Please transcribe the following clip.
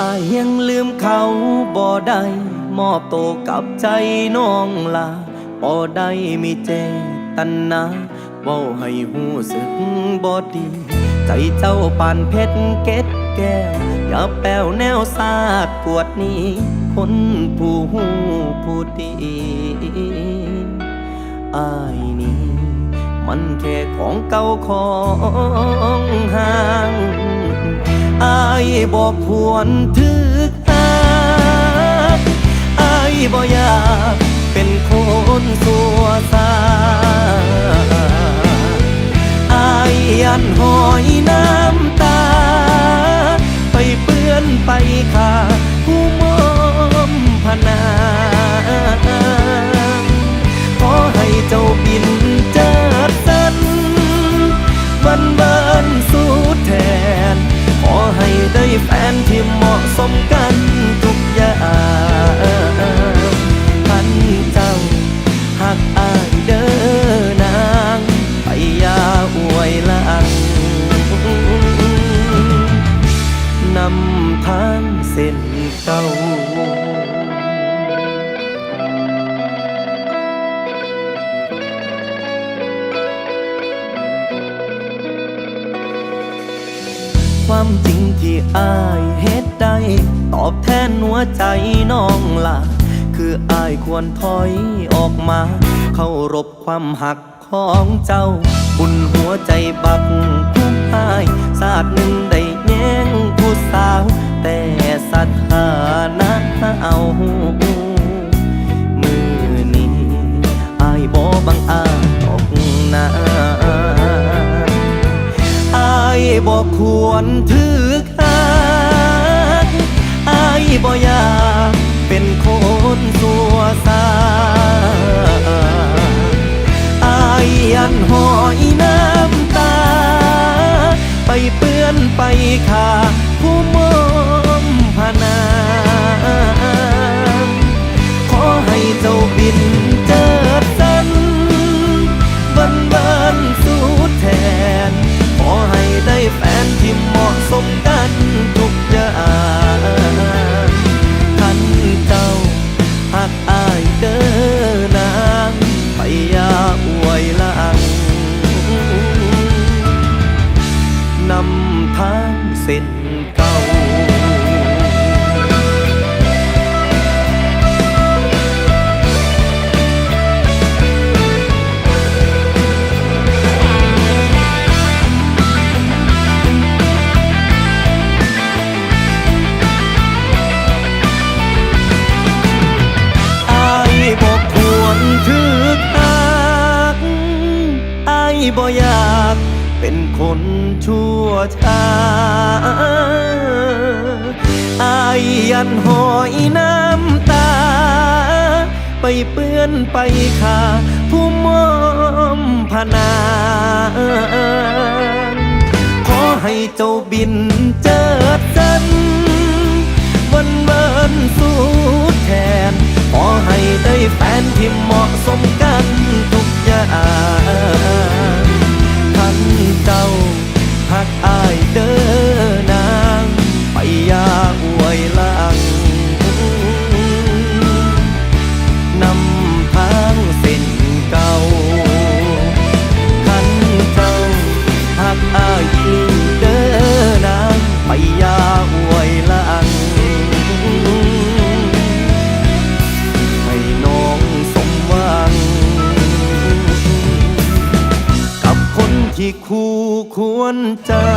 อายยังลืมเขาบ่ได้มอบโตกับใจน้องลาบ่ได้มีเจตนาเว้าให้หูสึกบ่ดี ใจเจ้าปานเพชรเก็ดแก้ว อย่าแป้วแนวสาดปวดนี้ คนผู้หูผู้ดีอายนี้ มันแค่ของเก่าของห่าง อายบอกควรถึกหากอายบ่อยากเป็นคนสัวซาอายยันหอย สมกันทุกอย่างพันเจ้าหักอายเด้อนางไปยาอวยลังนำทางเส้นเก่าความจริงที่อายเฮ็ดได้ ตอบแทนหัวใจน้องละคืออายควรถอยออกมา เข้ารบความหักของเจ้า บุญหัวใจบักผู้อายศาสตร์หนึ่งได้แย่งผู้สาว แต่สถานะเอามือนี้อายบ่บังอาจออกหน้าอายบอกควรถึกหักอ บ่อยากเป็นคนสัวซาอายยันหอยน้ำตา ไปเปื้อนไปขาผู้มอมพนา ขอให้เจ้าบิน เส้นเก่าอายบอกควรถึกหักอายบ่อยาก เป็นคนชั่วช้าอายยันหอยน้ำตา ไปเปื้อนไปขาผู้มอมพนาขอให้เจ้าบินเจิดสันวันเบินสู้แทน ขอให้ได้แฟนที่เหมาะสมกัน อวยลังนำทางเส้นเก่าท่านเจ้าหักอายอีเด้อนางไปยาอวยลังให้น้องสมหวัง กับคนที่คู่ควรเจ้า